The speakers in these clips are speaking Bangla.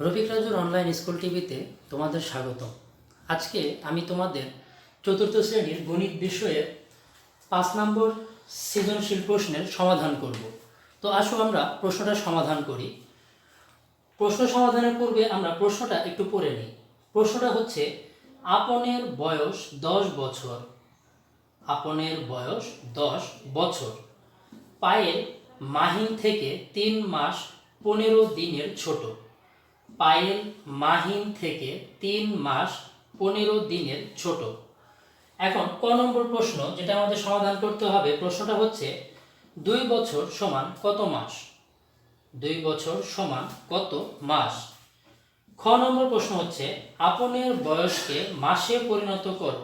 রফিক রাজুর অনলাইন স্কুল টিভিতে তোমাদের স্বাগত আজকে আমি তোমাদের চতুর্থ শ্রেণির গণিত বিষয়ে পাঁচ নম্বর সৃজনশীল প্রশ্নের সমাধান করব। তো আসো আমরা প্রশ্নটা সমাধান করি। প্রশ্ন সমাধানের পূর্বে আমরা প্রশ্নটা একটু পড়ে নিই। প্রশ্নটা হচ্ছে, আপনের বয়স দশ বছর? আপনের বয়স দশ বছর। পায়েল মাহিন থেকে তিন মাস পনেরো দিনের ছোট। পায়েল মাহিন থেকে তিন মাস পনেরো দিনের ছোট। এখন ক নম্বর প্রশ্ন যেটা আমাদের সমাধান করতে হবে, প্রশ্নটা হচ্ছে, দুই বছর সমান কত মাস? দুই বছর সমান কত মাস? খ নম্বর প্রশ্ন হচ্ছে, আপনের বয়সকে মাসে পরিণত করো।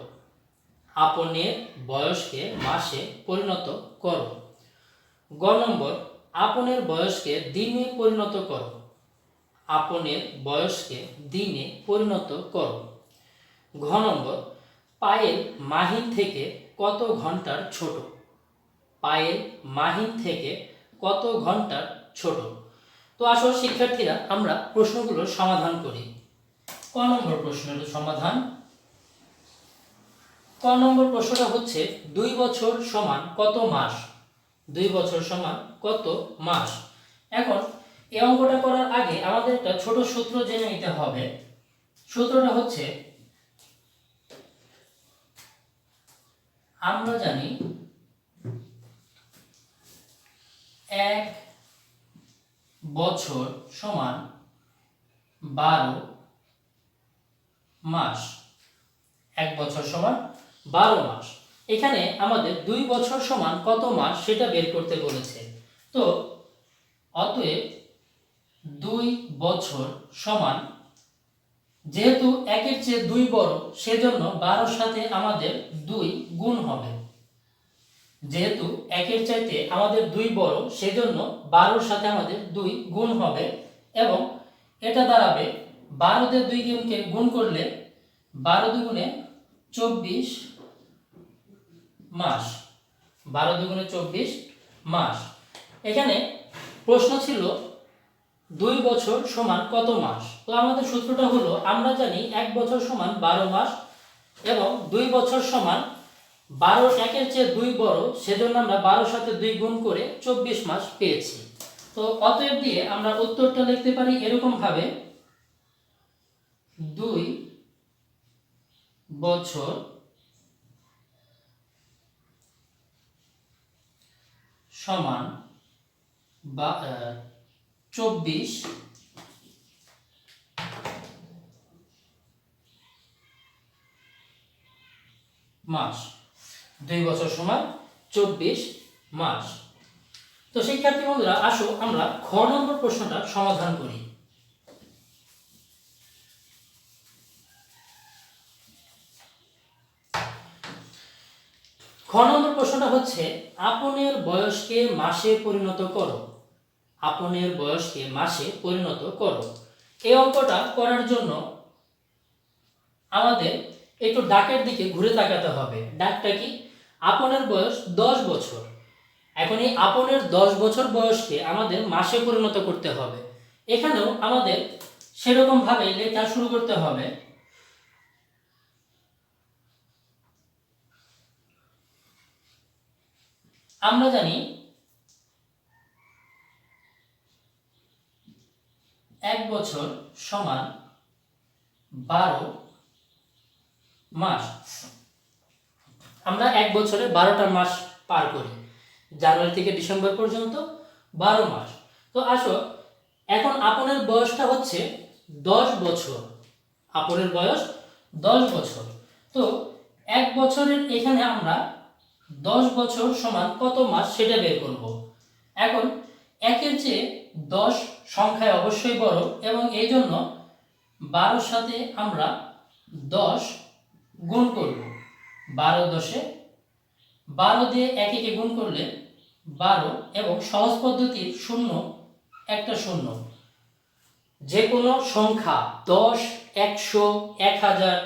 আপনের বয়সকে মাসে পরিণত করো। গ নম্বর, আপনের বয়সকে দিনে পরিণত করো। আপনের বয়সকে দিনে পরিণত করো ঘ নম্বর পায়েল মাহিন থেকে কত ঘণ্টার ছোট? পায়েল মাহিন থেকে কত ঘণ্টার ছোট? তো আসল শিক্ষার্থীরা, আমরা প্রশ্নগুলোর সমাধান করি। ক নম্বর প্রশ্নের সমাধান? ক নম্বর প্রশ্নটা হচ্ছে, দুই বছর সমান কত মাস? দুই বছর সমান কত মাস? এখন এই অঙ্কটা করার আগে আমাদের একটা ছোট সূত্র জেনে নিতে হবে। সূত্রটা হচ্ছে, আমরা জানি এক বছর সমান বারো মাস। এক বছর সমান বারো মাস। এখানে আমাদের দুই বছর সমান কত মাস সেটা বের করতে বলেছে। তো, অতএব দুই বছর সমান। যেহেতু একের চেয়ে দুই বড়, সেজন্য বারোর সাথে আমাদের দুই গুণ হবে। যেহেতু একের চাইতে আমাদের দুই বড়, সেজন্য বারোর সাথে আমাদের দুই গুণ হবে এবং এটা দাঁড়াবে বারোতে দুই গুণকে গুণ করলে বারো দুগুণে চব্বিশ মাস। বারো দুগুণে চব্বিশ মাস। এখানে প্রশ্ন ছিল দুই বছর সমান কত মাস? তো আমাদের সূত্রটা হলো, আমরা জানি এক বছর সমান বারো মাস এবং দুই বছর সমান বারো একের চেয়ে দুই বড়, সেজন্য আমরা বারোর সাথে দুই গুণ করে চব্বিশ মাস পেয়েছি। তো অতএব দিয়ে আমরা উত্তরটা লিখতে পারি এরকম ভাবে দুই বছর সমান বা চব্বিশ। মাস দুই বছর সমান চব্বিশ মাস তো শিক্ষার্থী বন্ধুরা, আসো আমরা খ নম্বর প্রশ্নটা সমাধান করি। খ নম্বর প্রশ্নটা হচ্ছে, আপনের বয়সকে মাসে পরিণত করো। আপনের বয়সকে মাসে পরিণত করো। এই অঙ্কটা করার জন্য আমাদের একটু ডাকের দিকে ঘুরে তাকাতে হবে। ডাকটা কি? আপনের বয়স দশ বছর। এখন এই আপনের দশ বছর বয়সকে আমাদের মাসে পরিণত করতে হবে। এখানেও আমাদের সেরকম ভাবে লেখা শুরু করতে হবে। আমরা জানি এক বছর সমান বারো মাস। আমরা এক বছরে বারোটা মাস পার করি, জানুয়ারি থেকে ডিসেম্বর পর্যন্ত বারো মাস। তো আসো, এখন আপনের বয়সটা হচ্ছে দশ বছর। আপনের বয়স দশ বছর। তো এক বছরের এখানে আমরা দশ বছর সমান কত মাস সেটা বের করব? এখন একের চেয়ে দশ সংখ্যায় অবশ্যই বড় এবং এই জন্য বারোর সাথে আমরা দশ গুণ করব। বারো দশে বারো দিয়ে একে গুণ করলে বারো এবং সহজ পদ্ধতির শূন্য একটা শূন্য। যে কোনো সংখ্যা দশ, একশো, এক হাজার,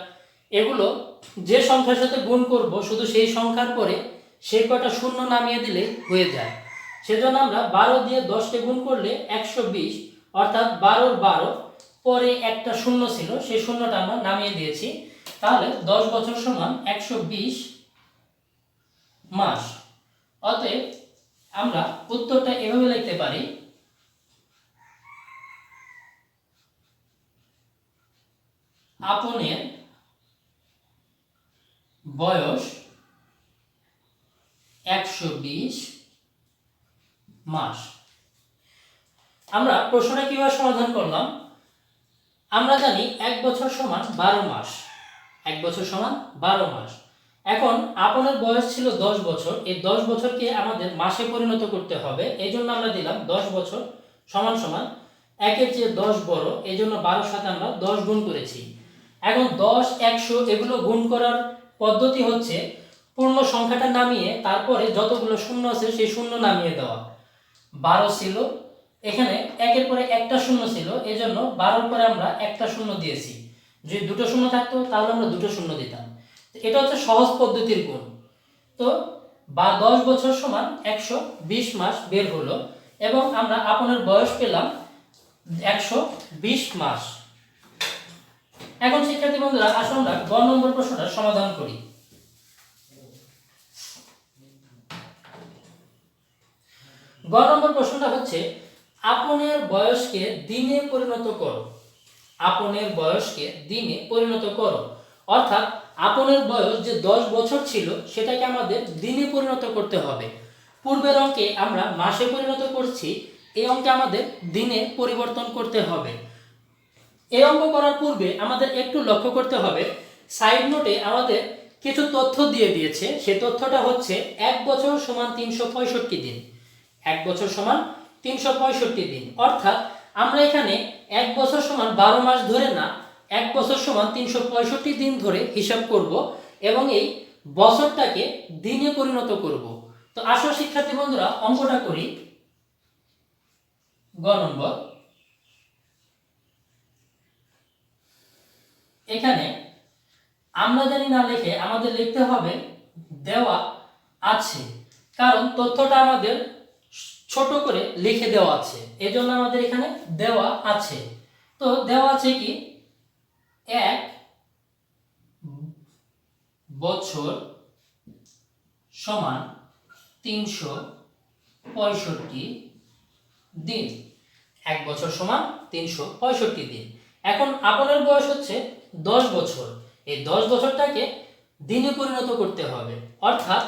এগুলো যে সংখ্যার সাথে গুণ করব, শুধু সেই সংখ্যার পরে সেই কটা শূন্য নামিয়ে দিলে হয়ে যায়। সেজন্য আমরা বারো দিয়ে দশকে গুণ করলে একশো বিশ, অর্থাৎ বারোর বারো, পরে একটা শূন্য ছিল, সেই শূন্যটা আমরা নামিয়ে দিয়েছি। তাহলে দশ বছর সমান একশো বিশ মাস। অতএব আমরা উত্তরটা এভাবে লিখতে পারি। আপনের বয়স একশো বিশ মাস। আমরা প্রশ্নটা কীভাবে সমাধান করলাম? আমরা জানি এক বছর সমান বারো মাস। এক বছর সমান বারো মাস। এখন আপনের বয়স ছিল দশ বছর। এই দশ বছরকে আমাদের মাসে পরিণত করতে হবে। এই জন্য আমরা দিলাম দশ বছর সমান সমান একের চেয়ে দশ বড়। এই জন্য বারোর সাথে আমরা দশ গুণ করেছি। এখন দশ, একশো এগুলো গুণ করার পদ্ধতি হচ্ছে পূর্ণ সংখ্যাটা নামিয়ে তারপরে যতগুলো শূন্য আছে সেই শূন্য নামিয়ে দেওয়া। বারো ছিল। এখানে একের পরে একটা শূন্য ছিল এই জন্য বারোর পরে আমরা একটা শূন্য দিয়েছি। যদি দুটো শূন্য থাকতো, তাহলে আমরা দুটো শূন্য দিতাম। এটা হচ্ছে সহজ পদ্ধতির গুণ তো বা দশ বছর সমান একশো বিশ মাস বের হলো এবং আমরা আপনার বয়স পেলাম একশো বিশ মাস। এখন শিক্ষার্থী বন্ধুরা, আসুন আমরা গ নম্বর প্রশ্নটা সমাধান করি। গ নম্বর প্রশ্নটা হচ্ছে, আপনের বয়সকে দিনে পরিণত করো। আপনের বয়সকে দিনে পরিণত করো। অর্থাৎ, আপনের বয়স যে দশ বছর ছিল, সেটাকে আমাদের দিনে পরিণত করতে হবে। পূর্বের অঙ্কে আমরা মাসে পরিণত করছি, এই অঙ্কে আমাদের দিনে পরিবর্তন করতে হবে। এই অঙ্ক করার পূর্বে আমাদের একটু লক্ষ্য করতে হবে। সাইড নোটে আমাদের কিছু তথ্য দিয়ে দিয়েছে। সে তথ্যটা হচ্ছে, এক বছর সমান তিনশো পঁয়ষট্টি দিন। এক বছর সমান তিনশো পঁয়ষট্টি দিন। অর্থাৎ আমরা এখানে এক বছর সমান বারো মাস ধরে না, এক বছর সমান তিনশো পঁয়ষট্টি দিন ধরে হিসাব করব এবং এই বছরটাকে দিনে পরিণত করব। তো আসো শিক্ষার্থী বন্ধুরা, অঙ্কটা করি। গ নম্বর। এখানে আমরা জানি না লিখে আমাদের লিখতে হবে দেওয়া আছে, কারণ তথ্যটা আমাদের ছোট করে লিখে দেওয়া আছে। এজন্য আমাদের এখানে দেওয়া আছে। তো দেওয়া আছে কি? এক বছর সমান তিনশো পঁয়ষট্টি দিন। এক বছর সমান তিনশো পঁয়ষট্টি দিন। এখন আপনার বয়স হচ্ছে দশ বছর। এই দশ বছরটাকে দিনে পরিণত করতে হবে। অর্থাৎ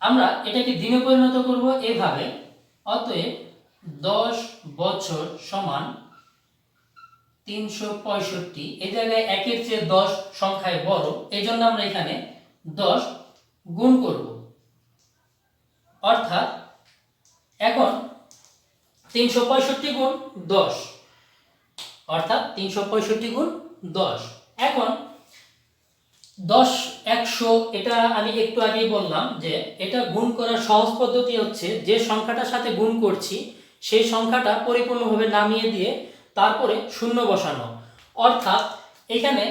আমরা এটাকে দিনে পরিণত করব এভাবে। অতএব দশ বছর সমান তিনশো পঁয়ষট্টি। এই জায়গায় একের চেয়ে দশ সংখ্যায় বড়। এই জন্য আমরা এখানে দশ গুণ করব। অর্থাৎ এখন তিনশো পঁয়ষট্টি গুণ দশ। অর্থাৎ তিনশো পঁয়ষট্টি গুণ দশ। এখন দশ, একশো, এটা আমি একটু আগেই বললাম যে এটা গুণ করার সহজ পদ্ধতি হচ্ছে যে সংখ্যাটার সাথে গুণ করছি, সেই সংখ্যাটা পরিপূর্ণভাবে নামিয়ে দিয়ে তারপরে শূন্য বসানো। অর্থাৎ এখানে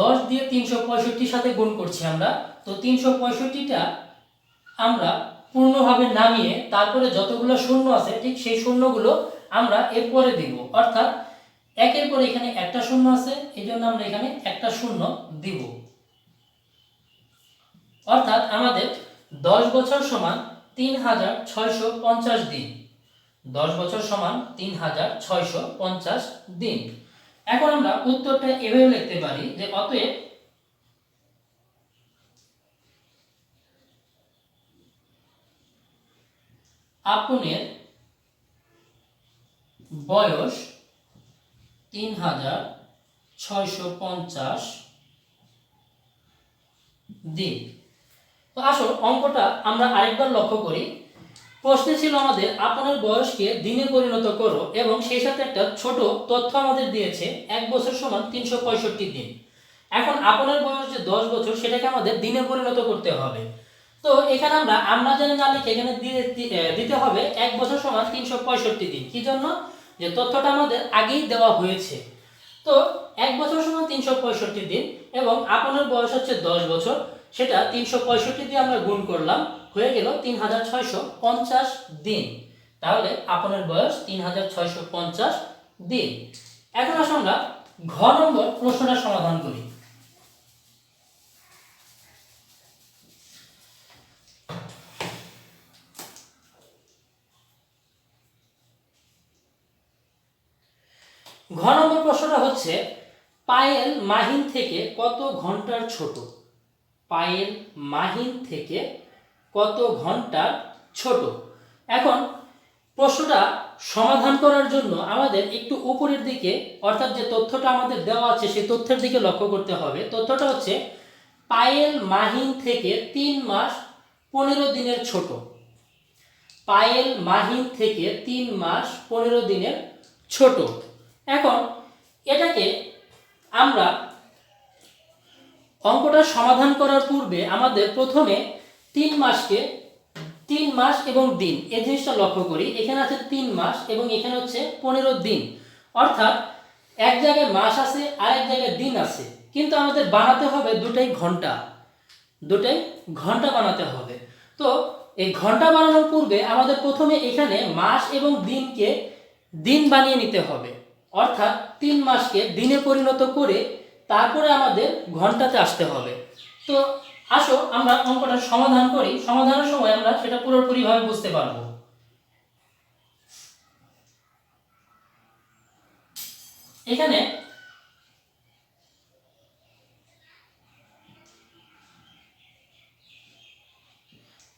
দশ দিয়ে তিনশো পঁয়ষট্টির সাথে গুণ করছি আমরা, তো তিনশো পঁয়ষট্টিটা আমরা পূর্ণভাবে নামিয়ে তারপরে যতগুলো শূন্য আছে ঠিক সেই শূন্যগুলো আমরা এরপরে দিব। অর্থাৎ একের পরে এখানে একটা শূন্য আছে, এই জন্য আমরা এখানে একটা শূন্য দিব। অর্থাৎ আমাদের দশ বছর সমান তিন হাজার ছয়শো পঞ্চাশ দিন। দশ বছর সমান তিন হাজার ছয়শো পঞ্চাশ দিন। এখন আমরা উত্তরটা এভাবে লিখতে পারি যে অতএব আপনের বয়স তিন হাজার ছয়শো পঞ্চাশ দিন। তো আসো অঙ্কটা আমরা আরেকবার লক্ষ্য করি। প্রশ্নে ছিল আমাদের, আপনার বয়সকে দিনে পরিণত করো এবং সেই সাথে একটা ছোট তথ্য আমাদের দিয়েছে, এক বছর সমান তিনশো পঁয়ষট্টি দিন। এখন আপনার বয়স যে দশ বছর, সেটাকে আমাদের দিনে পরিণত করতে হবে। তো এখানে আমরা আমরা জানি না লিখে এখানে দিতে হবে, এক বছর সমান তিনশো পঁয়ষট্টি দিন। কি জন্য? যে তথ্যটা আমাদের আগেই দেওয়া হয়েছে। তো এক বছর সমান তিনশো পঁয়ষট্টি দিন এবং আপনার বয়স হচ্ছে দশ বছর। সেটা তিনশো পঁয়ষট্টি দিয়ে আমরা গুণ করলাম, হয়ে গেল তিন হাজার ছয়শো পঞ্চাশ দিন। তাহলে আপনার বয়স তিন হাজার ছয়শো পঞ্চাশ দিন। এখন আসুন আমরা ঘ নম্বর প্রশ্নটা সমাধান করি। ঘ নম্বর প্রশ্নটা হচ্ছে, পায়েল মাহিন থেকে কত ঘণ্টার ছোট? পায়েল মাহিন থেকে কত ঘণ্টার ছোট? এখন প্রশ্নটা সমাধান করার জন্য আমাদের একটু উপরের দিকে, অর্থাৎ যে তথ্যটা আমাদের দেওয়া আছে, সেই তথ্যের দিকে লক্ষ্য করতে হবে। তথ্যটা হচ্ছে পায়েল মাহিন থেকে তিন মাস পনেরো দিনের ছোট। পায়েল মাহিন থেকে তিন মাস পনেরো দিনের ছোট। এখন এটাকে আমরা অঙ্কটা সমাধান করার পূর্বে আমাদের প্রথমে তিন মাসকে তিন মাস এবং দিন এই জিনিসটা লক্ষ্য করি। এখানে আছে তিন মাস এবং এখানে হচ্ছে পনেরো দিন। অর্থাৎ এক জায়গায় মাস আছে আর এক জায়গায় দিন আছে। কিন্তু আমাদের বানাতে হবে দুটাই ঘণ্টা। দুটাই ঘণ্টা বানাতে হবে। তো এই ঘণ্টা বানানোর পূর্বে আমাদের প্রথমে এখানে মাস এবং দিনকে দিন বানিয়ে নিতে হবে। অর্থাৎ তিন মাসকে দিনে পরিণত করে তারপরে আমাদের ঘন্টাতে আসতে হবে। তো আসো, আমরা অঙ্কটা সমাধান করি। সমাধানের সময় আমরা সেটা পুরোপুরিভাবে বুঝতে পারব। এখানে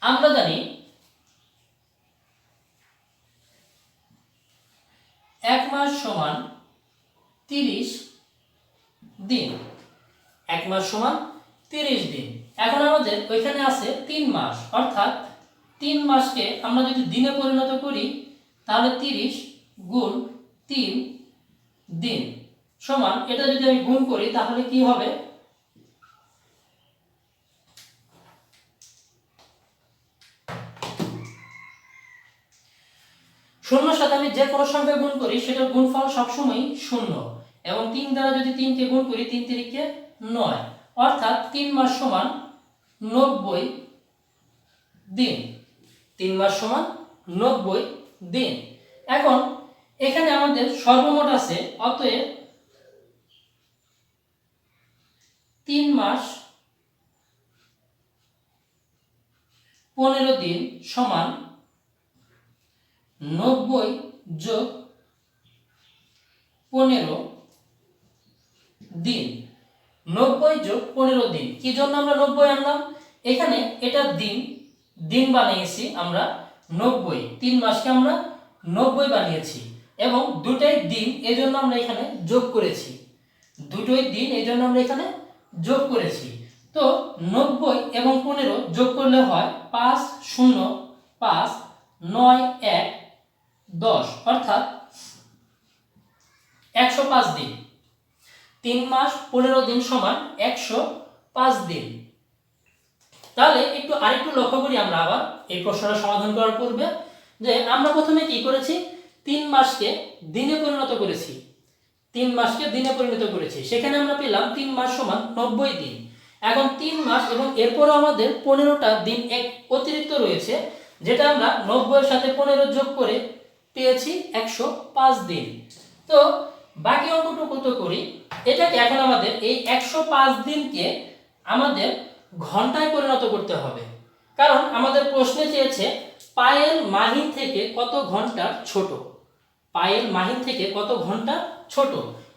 আমরা জানি এক মাস সমান তিরিশ মাস সমান তিরিশ দিন। এখন আমাদের ওইখানে আছে তিন মাস। অর্থাৎ তিন মাসকে আমরা যদি দিনে পরিণত করি, তাহলে তিরিশ গুণ তিন দিন সমান। এটা যদি আমি গুণ করি, তাহলে কি হবে? শূন্যর সাথে আমি যে কোনো সংখ্যা গুণ করি, সেটার গুণফল সবসময় শূন্য। এবং তিন দ্বারা যদি তিনকে গুণ করি, তিন তিরিকে নয়। অর্থাৎ তিন মাস সমান নব্বই দিন। তিন মাস সমান নব্বই দিন। এখন এখানে আমাদের সর্বমোট আছে, অতএব তিন মাস পনেরো দিন সমান নব্বই যোগ পনেরো দিন। নব্বই যোগ পনেরো দিন। কি জন্য আমরা নব্বই আনলাম? এখানে এটা দিন দিন বানিয়েছি আমরা নব্বই। তিন মাসকে আমরা নব্বই বানিয়েছি এবং দুটাই দিন এই জন্য আমরা এখানে যোগ করেছি। দুটোই দিন এই জন্য আমরা এখানে যোগ করেছি। তো নব্বই এবং পনেরো যোগ করলে হয় পাঁচ শূন্য, পাঁচ, নয়, এক, দশ। অর্থাৎ একশো পাঁচ দিন। তিন মাস, পনেরো দিন সমান একশো পাঁচ দিন। তাহলে একটু আরেকটু লক্ষ্য করি আমরা আবার, এই প্রশ্নটা সমাধান করার পূর্বে, যে আমরা প্রথমে কি করেছি? তিন মাসকে দিনে পরিণত করেছি। তিন মাসকে দিনে পরিণত করেছি। সেখানে আমরা পেলাম তিন মাস সমান নব্বই দিন। এখন তিন মাস এবং এরপরও আমাদের পনেরোটা দিন এক অতিরিক্ত রয়েছে, যেটা আমরা নব্বইয়ের সাথে পনেরো যোগ করে পেয়েছি একশো পাঁচ দিন। তো বাকি অঙ্কটুকু তো করি। এটাকে এখন আমাদের এই একশো পাঁচ দিনকে আমাদের ঘন্টায় পরিণত করতে হবে। কারণ আমাদের প্রশ্নে চেয়েছে পায়েল মাহিন থেকে কত ঘণ্টা ছোট? পায়েল মাহিন থেকে কত ঘণ্টা ছোট?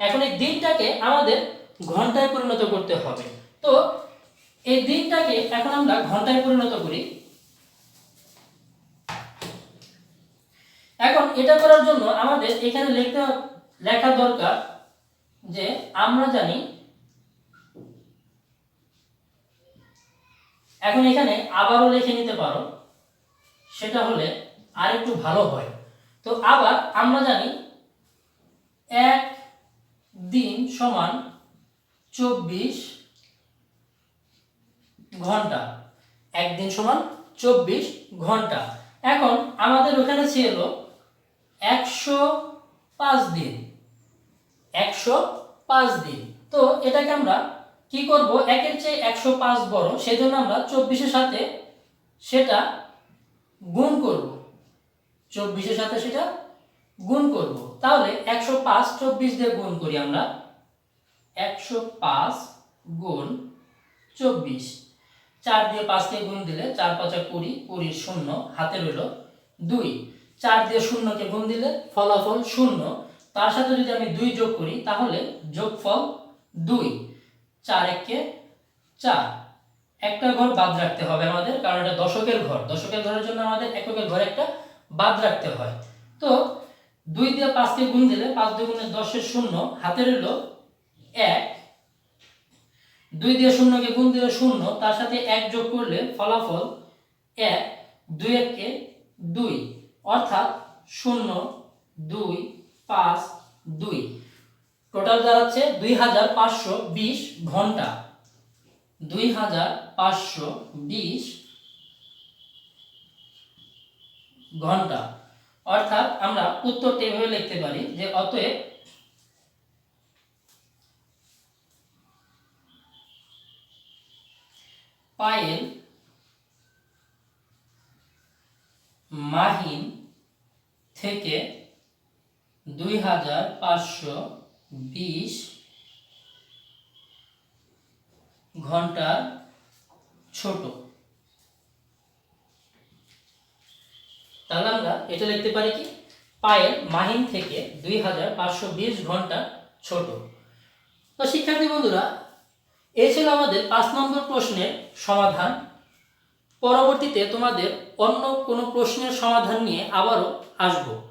এখন এই দিনটাকে আমাদের ঘন্টায় পরিণত করতে হবে। তো এই দিনটাকে এখন আমরা ঘন্টায় পরিণত করি। এখন এটা করার জন্য আমাদের এখানে লিখতে লেখা দরকার যে আমরা জানি এখন এখানে আবারও লিখে নিতে পারো। সেটা হলে আরেকটু ভালো হয়। তো আবার আমরা জানি এক দিন সমান চব্বিশ ঘণ্টা। একদিন সমান চব্বিশ ঘণ্টা। এখন আমাদের ওখানে ছিল একশো পাঁচ দিন। একশো পাঁচ দিন। তো এটাকে আমরা কি করব? একের চেয়ে একশো পাঁচ বড়, সেজন্য আমরা চব্বিশের সাথে সেটা গুণ করব। চব্বিশের সাথে সেটা গুণ করব। তাহলে একশো পাঁচ চব্বিশ দিয়ে গুণ করি আমরা। একশো পাঁচ গুণ চব্বিশ। চার দিয়ে পাঁচকে গুণ দিলে চার পাঁচা কুড়ি, কুড়ির শূন্য, হাতে রইল দুই। চার দিয়ে শূন্যকে গুণ দিলে ফলাফল শূন্য। তার সাথে যদি আমি দুই যোগ করি, তাহলে যোগফল দুই। চার একে চার। একটা ঘর বাদ রাখতে হবে আমাদের, কারণ এটা দশকের ঘর। দশকের ঘরের জন্য আমাদের এককের ঘর একটা বাদ রাখতে হয়। তো দুই দিয়ে পাঁচকে গুণ দিলে পাঁচ দুগুণে দশের শূন্য হাতে রইল এক। দুই দিয়ে শূন্যকে গুণ দিলে শূন্য, তার সাথে এক যোগ করলে ফলাফল এক, দুই এককে দুই। অর্থাৎ শূন্য, দুই পাঁচ, দুই। টোটাল দাঁড়াচ্ছে দুই হাজার পাঁচশো বিশ ঘণ্টা। দুই হাজার পাঁচশো বিশ ঘণ্টা। অর্থাৎ আমরা উত্তরটা এভাবে লিখতে পারি যে অতএব পায়েল মাহিন থেকে দুই হাজার পাঁচশো বিশ ঘণ্টার ছোট। তাহলে আমরা এটা লিখতে পারি কি? পায়েল মাহিন থেকে দুই হাজার পাঁচশো বিশ ঘণ্টা ছোট। তো শিক্ষার্থী বন্ধুরা এই ছিল আমাদের পাঁচ নম্বর প্রশ্নের সমাধান। পরবর্তীতে তোমাদের অন্য কোনো প্রশ্নের সমাধান নিয়ে আবারও আসব।